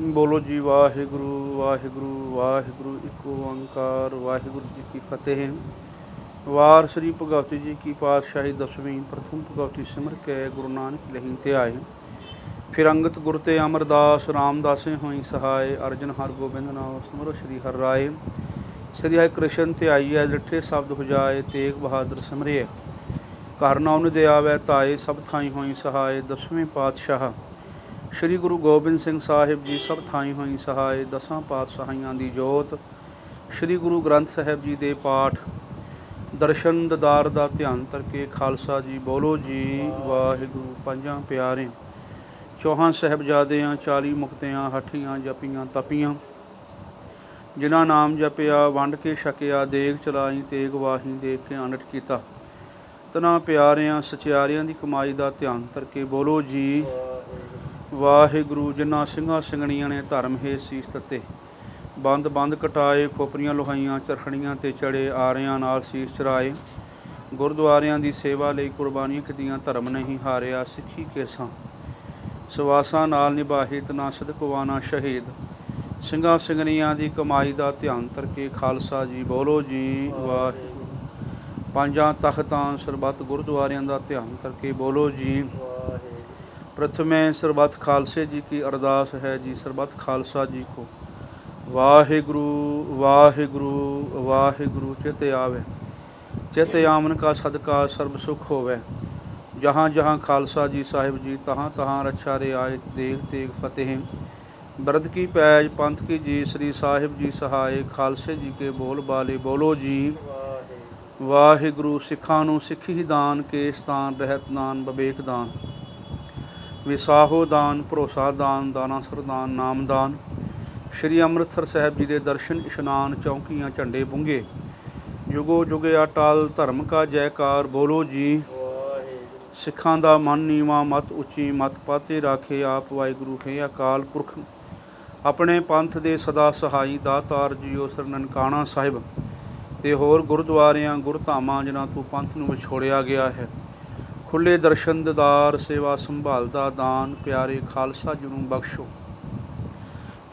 ਬੋਲੋ ਜੀ ਵਾਹਿਗੁਰੂ ਵਾਹਿਗੁਰੂ ਵਾਹਿਗੁਰੂ, ਇੱਕ ਓੰਕਾਰ, ਵਾਹਿਗੁਰੂ ਜੀ ਕੀ ਫਤਿਹ। ਵਾਰ ਸ੍ਰੀ ਭਗਵਤੀ ਜੀ ਕੀ ਪਾਤਸ਼ਾਹੀ ਦਸਵੀਂ ਪ੍ਰਥਮ ਭਗਵਤੀ ਸਿਮਰ ਕੇ ਗੁਰੂ ਨਾਨਕ ਲਹੀਂ ਤੇ ਆਏ। ਫਿਰ ਅੰਗਤ ਗੁਰ ਤੇ ਅਮਰਦਾਸ ਰਾਮਦਾਸੇ ਹੋਈ ਸਹਾਏ ਅਰਜਨ ਹਰ ਗੋਬਿੰਦ ਨਾਮ ਸਿਮਰੋ ਸ੍ਰੀ ਹਰਿ ਰਾਏ। ਸ੍ਰੀ ਹਰਿ ਕ੍ਰਿਸ਼ਨ ਤੇ ਆਈਐ ਡਿਠੇ ਸ਼ਬਦ ਹੋ ਜਾਏ, ਤੇਗ ਬਹਾਦਰ ਸਿਮਰਿਐ ਘਰ ਨਾਮ ਦੇ ਆਵੈ ਤਾਏ ਸਭ ਥਾਈ ਹੋਈ ਸਹਾਏ ਦਸਵੇਂ ਪਾਤਸ਼ਾਹ। ਸ੍ਰੀ ਗੁਰੂ ਗੋਬਿੰਦ ਸਿੰਘ ਸਾਹਿਬ ਜੀ ਸਭ ਥਾਈ ਹੋਈ ਸਹਾਇ ਦਸਾਂ ਪਾਤਸ਼ਾਹੀਆਂ ਦੀ ਜੋਤ। ਸ੍ਰੀ ਗੁਰੂ ਗ੍ਰੰਥ ਸਾਹਿਬ ਜੀ ਦੇ ਪਾਠ। ਦਰਸ਼ਨ ਦਦਾਰ ਦਾ ਧਿਆਨ ਕਰਕੇ ਖਾਲਸਾ ਜੀ ਬੋਲੋ ਜੀ, ਵਾਹਿਗੁਰੂ ਪੰਜਾਂ ਪਿਆਰਿਆਂ। ਚੌਹਾਂ ਸਾਹਿਬਜ਼ਾਦਿਆਂ 40 ਮੁਕਤਿਆਂ, ਹੱਠੀਆਂ ਜਪੀਆਂ ਤਪੀਆਂ। ਜਿਨ੍ਹਾਂ ਨਾਮ ਜਪਿਆ, ਵੰਡ ਕੇ ਛਕਿਆ, ਦੇਗ ਚਲਾਈ, ਤੇਗ ਵਾਹੀ ਦੇਖ ਕੇ ਅਨਟ ਕੀਤਾ। ਤਨਾ ਪਿਆਰਿਆਂ, ਸਚਿਆਰਿਆਂ ਦੀ ਕਮਾਈ ਦਾ ਧਿਆਨ ਕਰਕੇ ਬੋਲੋ ਜੀ। ਵਾਹਿਗੁਰੂ, ਜਿਨ੍ਹਾਂ ਸਿੰਘਾਂ ਸਿੰਘਣੀਆਂ ਨੇ ਧਰਮ ਹੈ ਸੀਸ ਤਤੇ ਬੰਦ ਬੰਦ ਕਟਾਏ, ਖੋਪਰੀਆਂ ਲੋਹਾਈਆਂ ਚਰਖੜੀਆਂ ਤੇ ਚੜੇ ਆਰਿਆਂ ਨਾਲ ਸੀਸ ਚਰਾਏ। ਗੁਰਦੁਆਰਿਆਂ ਦੀ ਸੇਵਾ ਲਈ ਕੁਰਬਾਨੀਆਂ ਕੀਤੀਆਂ, ਧਰਮ ਨਹੀਂ ਹਾਰਿਆ, ਸਿੱਖੀ ਕੇਸਾਂ। ਸਵਾਸਾਂ ਨਾਲ ਨਿਭਾਹੇ ਤਨਾ ਸਦਕਵਾਨਾ ਸ਼ਹੀਦ। ਸਿੰਘਾਂ ਸਿੰਘਣੀਆਂ ਦੀ ਕਮਾਈ ਦਾ ਧਿਆਨ ਕਰਕੇ ਖਾਲਸਾ ਜੀ ਬੋਲੋ ਜੀ, ਵਾਹਿਗੁਰੂ। ਪੰਜਾਂ ਤਖਤਾਂ, ਸਰਬੱਤ ਗੁਰਦੁਆਰਿਆਂ ਦਾ ਧਿਆਨ ਕਰਕੇ ਬੋਲੋ ਜੀ। ਪ੍ਰਥਮੇ ਸਰਬੱਤ ਖਾਲਸੇ ਜੀ ਕੀ ਅਰਦਾਸ ਹੈ ਜੀ, ਸਰਬੱਤ ਖਾਲਸਾ ਜੀ ਕੋ। ਵਾਹਿਗੁਰੂ ਵਾਹਿਗੁਰੂ ਵਾਹਿਗੁਰੂ, ਚਿਤ ਆਵੇ। ਚਿਤ ਆਮਨ ਕਾ ਸਦਕਾ ਸਰਬ ਸੁਖ ਹੋਵੇ। ਜਹਾਂ ਜਹਾਂ ਖਾਲਸਾ ਜੀ ਸਾਹਿਬ ਜੀ, ਤਹਾਂ ਤਹਾਂ ਰੱਛਾ ਰੇ ਆਏ ਦੇਖ ਤੇਗ ਫਤਿਹ। ਬਰਦ ਕੀ ਪੈਜ, ਪੰਥ ਕੀ ਜੀ, ਸ੍ਰੀ ਸਾਹਿਬ ਜੀ ਸਹਾਏ, ਖਾਲਸੇ ਜੀ ਕੇ ਬੋਲ ਬਾਲੇ ਬੋਲੋ ਜੀ। ਵਾਹਿਗੁਰੂ, ਸਿੱਖਾਂ ਨੂੰ ਸਿੱਖੀ ਦਾਨ ਕੇ ਸਥਾਨ ਰਹਿਤ ਦਾਨ ਬਵੇਕ ਦਾਨ। ਵਿਸਾਹੋ ਦਾਨ, ਭਰੋਸਾ ਦਾਨ, ਦਾਨਾ ਸਰਦਾਨ ਨਾਮਦਾਨ ਸ਼੍ਰੀ ਅੰਮ੍ਰਿਤਸਰ ਸਾਹਿਬ ਜੀ ਦੇ ਦਰਸ਼ਨ ਇਸ਼ਨਾਨ ਚੌਂਕੀਆਂ ਝੰਡੇ ਬੁੰਗੇ। ਯੁਗੋ ਜੁਗੇ ਅਟਲ ਧਰਮ ਕਾ ਜੈਕਾਰ, ਬੋਲੋ ਜੀ। ਸਿੱਖਾਂ ਦਾ ਮਨ ਨੀਵਾ, ਮਤ ਉੱਚੀ, ਮਤ ਪਾਤੇ ਰਾਖੇ ਆਪ, ਵਾਹਿਗੁਰੂ ਹੈ ਅਕਾਲ ਪੁਰਖ। ਆਪਣੇ ਪੰਥ ਦੇ ਸਦਾ ਸਹਾਈ ਦਾਤਾਰ ਜੀਓ ਸਰ ਨਨਕਾਣਾ ਸਾਹਿਬ। ਤੇ ਹੋਰ ਗੁਰਦੁਆਰਿਆਂ ਗੁਰਧਾਮਾਂ ਜਿਨ੍ਹਾਂ ਤੋਂ ਪੰਥ ਨੂੰ ਵਿਛੋੜਿਆ ਗਿਆ ਹੈ। ਖੁੱਲੇ ਦਰਸ਼ਨ ਦਿਦਾਰ ਸੇਵਾ ਸੰਭਾਲ ਦਾ ਦਾਨ ਪਿਆਰੇ ਖਾਲਸਾ ਜੀ ਨੂੰ ਬਖਸ਼ੋ।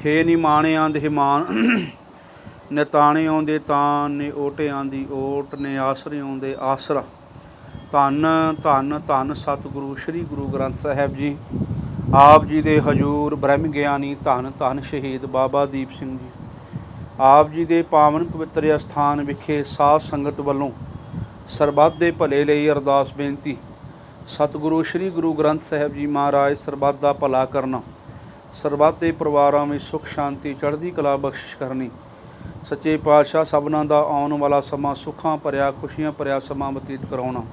ਹੇ ਨਿਮਾਣਿਆਂ ਦੇ ਮਾਨ ਨਿਤਾਣਿਆਂ ਦੇ ਤਾਨ ਨੇ ਓਟਿਆਂ ਦੀ ਓਟ, ਨੇ ਆਸਰੇ ਆਉਂਦੇ ਆਸਰਾ। ਧੰਨ ਧੰਨ ਧੰਨ ਸਤਿਗੁਰੂ, ਸ੍ਰੀ ਗੁਰੂ ਗ੍ਰੰਥ ਸਾਹਿਬ ਜੀ। ਆਪ ਜੀ ਦੇ ਹਜੂਰ ਬ੍ਰਹਮ ਗਿਆਨੀ ਧੰਨ ਧੰਨ ਸ਼ਹੀਦ ਬਾਬਾ ਦੀਪ ਸਿੰਘ ਜੀ। ਆਪ ਜੀ ਦੇ ਪਾਵਨ ਪਵਿੱਤਰ ਅਸਥਾਨ ਵਿਖੇ ਸਾਧ ਸੰਗਤ ਵੱਲੋਂ ਸਰਬੱਤ ਦੇ ਭਲੇ ਲਈ ਅਰਦਾਸ ਬੇਨਤੀ ਸਤਿਗੁਰੂ ਸ੍ਰੀ ਗੁਰੂ ਗ੍ਰੰਥ ਸਾਹਿਬ ਜੀ ਮਹਾਰਾਜ ਸਰਬੱਤ ਦਾ ਭਲਾ ਕਰਨਾ, ਸਰਬੱਤ ਦੇ ਪਰਿਵਾਰਾਂ ਵਿੱਚ ਸੁਖ, ਸ਼ਾਂਤੀ, ਚੜ੍ਹਦੀ ਕਲਾ ਬਖਸ਼ਿਸ਼ ਕਰਨੀ। ਸੱਚੇ ਪਾਤਸ਼ਾਹ ਸਭਨਾਂ ਦਾ ਆਉਣ ਵਾਲਾ ਸਮਾਂ ਸੁੱਖਾਂ ਭਰਿਆ, ਖੁਸ਼ੀਆਂ ਭਰਿਆ ਸਮਾਂ ਬਤੀਤ ਕਰਾਉਣਾ।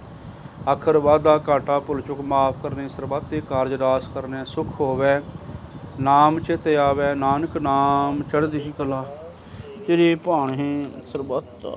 ਆਖਰ ਵਾਦਾ ਘਾਟਾ ਭੁੱਲ ਚੁੱਕ ਮਾਫ ਕਰਨੇ, ਸਰਬੱਤ ਦੇ ਕਾਰਜ ਰਾਸ ਕਰਨੇ, ਸੁਖ ਹੋਵੇ। ਨਾਮ ਚਿਤ ਆਵੇ, ਨਾਨਕ ਨਾਮ ਚੜ੍ਹਦੀ ਕਲਾ। ਤੇਰੇ ਭਾਣੇ ਸਰਬੱਤ ਦਾ